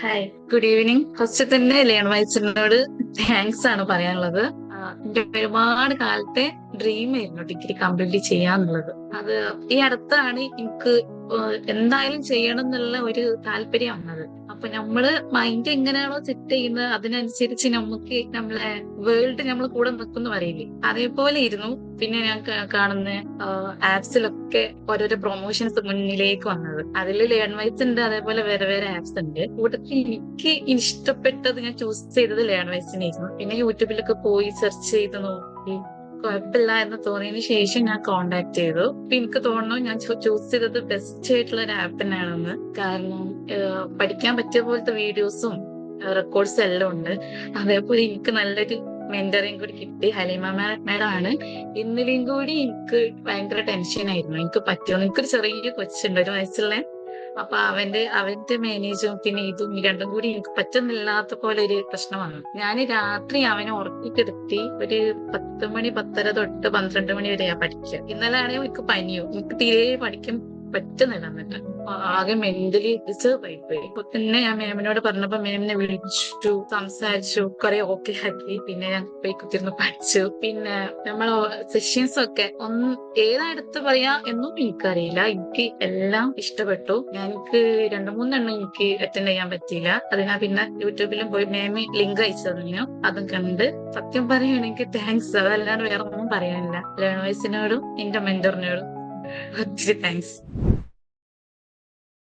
Hi good evening first തന്നെ ലിയൺ വൈസിനോട് thanks ആണ് പറയാനുള്ളത്. ഒരുപാട് കാലത്തെ ഡ്രീം ആയിരുന്നു ഡിഗ്രി കംപ്ലീറ്റ് ചെയ്യാന്നുള്ളത്. അത് ഈ അടുത്താണ് എനിക്ക് എന്തായാലും ചെയ്യണം എന്നുള്ള ഒരു താല്പര്യം വന്നത്. അപ്പൊ നമ്മൾ മൈൻഡ് എങ്ങനെയാണോ സെറ്റ് ചെയ്യുന്നത് അതിനനുസരിച്ച് നമുക്ക് നമ്മളെ വേൾഡ് നമ്മൾ കൂടെ നിൽക്കുന്നു പറയില്ലേ? അതേപോലെ ഇരുന്നു. പിന്നെ ഞാൻ കാണുന്ന ആപ്സിലൊക്കെ ഓരോരോ പ്രൊമോഷൻസ് മുന്നിലേക്ക് വന്നത്. അതിൽ ലേൺ വൈസ് ഉണ്ട് അതേപോലെ വേറെ വേറെ ആപ്സ് ഉണ്ട്. കൂട്ടത്തിൽ എനിക്ക് ഇഷ്ടപ്പെട്ടത് ഞാൻ ചൂസ് ചെയ്തത് ലേൺ വൈസിനായിരുന്നു പിന്നെ യൂട്യൂബിലൊക്കെ പോയി സെർച്ച് ചെയ്ത് നോക്കി. കുഴപ്പമില്ല എന്ന് തോന്നിയതിന് ശേഷം ഞാൻ കോണ്ടാക്ട് ചെയ്തു. എനിക്ക് തോന്നുന്നു ഞാൻ ചൂസ് ചെയ്തത് ബെസ്റ്റ് ആയിട്ടുള്ള ഒരു ആപ്പിനാണെന്ന് കാരണം പഠിക്കാൻ പറ്റിയ പോലത്തെ വീഡിയോസും റെക്കോർഡ്സും എല്ലാം ഉണ്ട്. അതേപോലെ എനിക്ക് നല്ലൊരു മെന്ററിങ് കൂടി കിട്ടി. ഹലീമ മാഡം ആണ് ഇന്നലെയും കൂടി എനിക്ക് ഭയങ്കര ടെൻഷൻ ആയിരുന്നു. എനിക്ക് പറ്റുമോ എനിക്കൊരു ചെറിയ കൊച്ചുണ്ട്. ഒരു വയസ്സുള്ള അപ്പൊ അവന്റെ അവന്റെ മാനേജും പിന്നെ ഇതും രണ്ടും കൂടി എനിക്ക് പറ്റുന്നില്ലാത്ത പോലെ ഒരു പ്രശ്നം വന്നു. ഞാൻ രാത്രി അവനെ ഉറക്കിക്കെടുത്തി ഒരു പത്ത് മണി പത്തര തൊട്ട് പന്ത്രണ്ട് മണി വരെയാ പഠിക്കുക ഇന്നലെ ആണെങ്കിൽ എനിക്ക് പനിയോ. എനിക്ക് തീരെ പഠിക്കാൻ പറ്റുന്നില്ല എന്നിട്ട് ആകെ മെന്റലി ഡിസ്റ്റർബ് ആയിപ്പോയി അപ്പൊ പിന്നെ ഞാൻ മാമിനോട് പറഞ്ഞപ്പോ മാമിനെ വിളിച്ചു സംസാരിച്ചു. കുറെ ഓക്കെ ആക്കി. പിന്നെ ഞാൻ പോയി കുത്തിരുന്ന് പഠിച്ചു. പിന്നെ നമ്മൾ സെഷൻസ് ഒക്കെ ഒന്ന് ഏതാ എടുത്ത് പറയാ എന്നും എനിക്കറിയില്ല. എനിക്ക് എല്ലാം ഇഷ്ടപ്പെട്ടു. എനിക്ക് രണ്ടു മൂന്നെണ്ണം എനിക്ക് അറ്റൻഡ് ചെയ്യാൻ പറ്റിയില്ല. അതിനാ പിന്നെ യൂട്യൂബിലും പോയി മാമി ലിങ്ക് അയച്ചു തന്നു. അതും കണ്ട് സത്യം പറയുകയാണെങ്കിൽ താങ്ക്സ് അതല്ലാണ്ട് വേറെ ഒന്നും പറയാനില്ല ലേണേഴ്സിനോടും എന്റെ മെന്ററിനോടും ഒത്തിരി താങ്ക്സ്